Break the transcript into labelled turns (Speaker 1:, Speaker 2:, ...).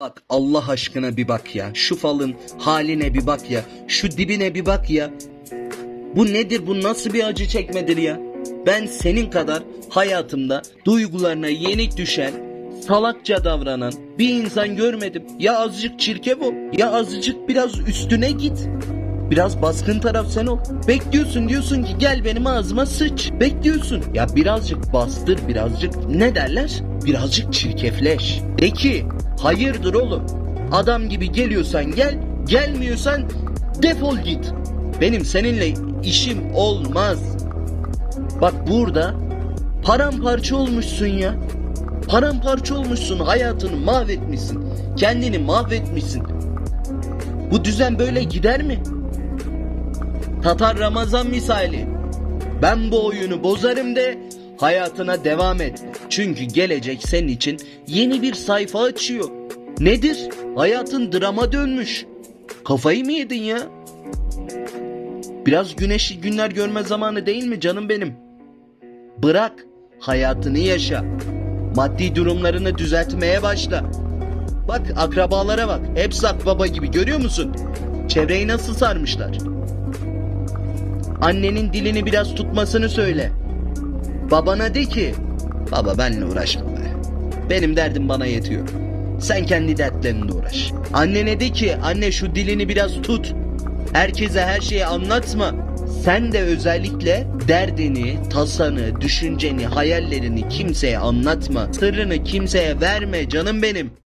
Speaker 1: Bak Allah aşkına bir bak ya. Şu falın haline bir bak ya. Şu dibine bir bak ya. Bu nedir? Bu nasıl bir acı çekmedir ya? Ben senin kadar hayatımda duygularına yenik düşen, salakça davranan bir insan görmedim. Ya azıcık çirkef ol, ya azıcık biraz üstüne git. Biraz baskın taraf sen ol. Bekliyorsun diyorsun ki gel benim ağzıma sıç. Bekliyorsun. Ya birazcık bastır birazcık ne derler? Birazcık çirkefleş. De ki hayırdır oğlum. Adam gibi geliyorsan gel. Gelmiyorsan defol git. Benim seninle işim olmaz. Bak burada paramparça olmuşsun ya. Paramparça olmuşsun hayatını mahvetmişsin. Kendini mahvetmişsin. Bu düzen böyle gider mi? Tatar Ramazan misali. Ben bu oyunu bozarım de hayatına devam et. Çünkü gelecek senin için yeni bir sayfa açıyor. Nedir? Hayatın drama dönmüş. Kafayı mı yedin ya? Biraz güneşli günler görme zamanı değil mi canım benim? Bırak, hayatını yaşa. Maddi durumlarını düzeltmeye başla. Bak akrabalara bak. Hepsi akbaba gibi görüyor musun? Çevreyi nasıl sarmışlar? Annenin dilini biraz tutmasını söyle. Babana de ki, baba benle uğraşma be. Benim derdim bana yetiyor. Sen kendi dertlerinle uğraş. Annene de ki, anne şu dilini biraz tut. Herkese her şeyi anlatma. Sen de özellikle derdini, tasanı, düşünceni, hayallerini kimseye anlatma. Sırrını kimseye verme canım benim.